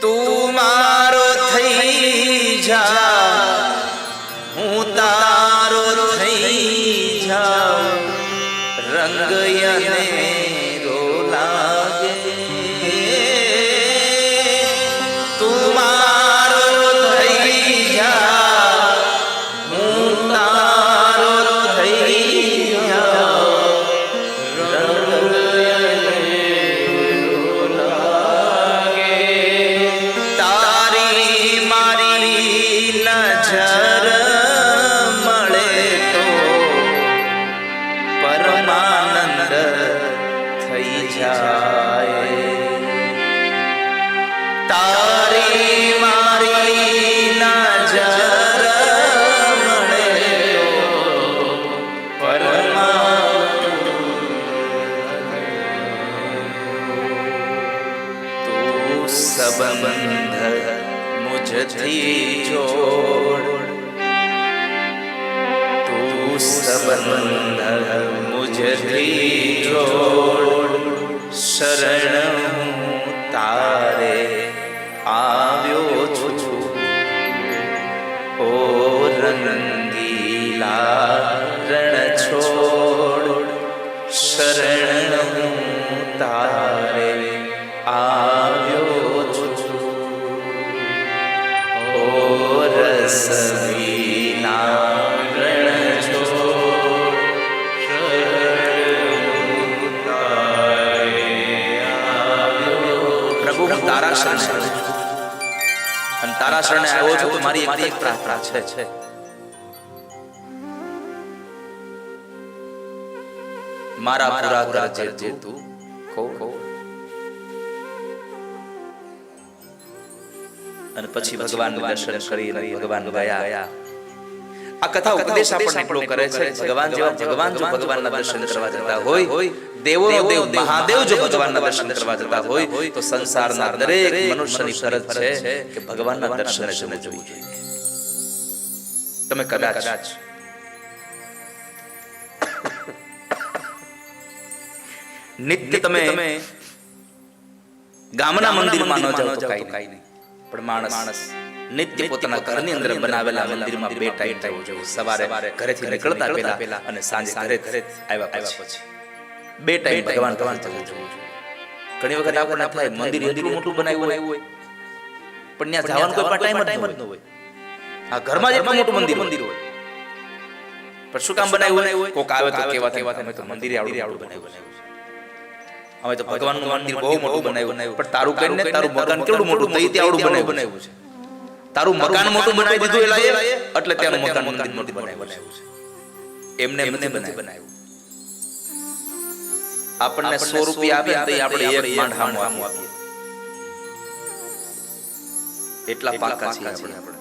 તું મારો થઈ જા હું તારો થઈ જા. રંગ અને જાય તારી મારી તો પરમાનંદ તું સબંધ મુજથી જોડ તું સબંધ મુજથી જોડ શરણ હું તારે આવ્યો છું. ઓ રંગીલા રણ છોડ શરણ હું તારે આવ્યો છું. ઓ રસવીના શરણે અને તારા શરણે આવ્યો છું તો મારી એક એક પ્રાર્થના છે. મારા પૂરા કરજે તું ખો ખો અને પછી ભગવાન દર્શન કરી ભગવાન ગયા આ કથા ઉપદેશ આપણને એટલો કરે છે ભગવાન જેવા ભગવાન જો ભગવાનના દર્શન કરવા જતા હોય દેવો દેવ મહાદેવ જો ભગવાનના દર્શન કરવા જતા હોય તો સંસારના દરેક મનુષ્યની ફરજ છે કે ભગવાનના દર્શન જવું જોઈએ. તમે કદાચ નિત્ય તમે ગામના મંદિરમાં ન જાઓ તો કાંઈ નહીં. પણ માણસ નિત્ય પોતાના ઘરની અંદર બનાવેલા મંદિરમાં બે ટાઈમ થવો જોઈએ સવારે ઘરેથી નીકળતા પહેલા અને સાંજે ઘરે ઘરે આવ્યા પછી. બે ટાઈમ ભગવાન ભગવાન જવું જોઈએ ઘણી વખત આપણને થાય મંદિર એટલું મોટું બનાવ્યું હોય. પણ ત્યાં જવાનું કોઈ ટાઈમ ટાઈમ જ ન હોય. આ ઘરમાં જેટલું મોટું મંદિર મંદિર હોય. પણ શું કામ બનાવ્યું હોય? કોક આવે તો કેવા કેવા તમે તો મંદિરે આવડું આવડું બનાવ્યું હવે તો ભગવાનનું મંદિર બહુ મોટું બનાવ્યું. પણ તારું ને તારું મકાન કેવડું મોટું? થઈ તે આવડું બનાવ્યું બનાવ્યું છે. તારું મકાન મોટું બનાવી દીધું એટલે એટલે ત્યાં મકાન મંદિર મોટું બનાવ્યું છે. એમને એમને બનાવ્યું. આપણને સો રૂપિયા આપે તો આપણે એક માંડ હામું આપીએ. એટલા પાકા છીએ આપણે.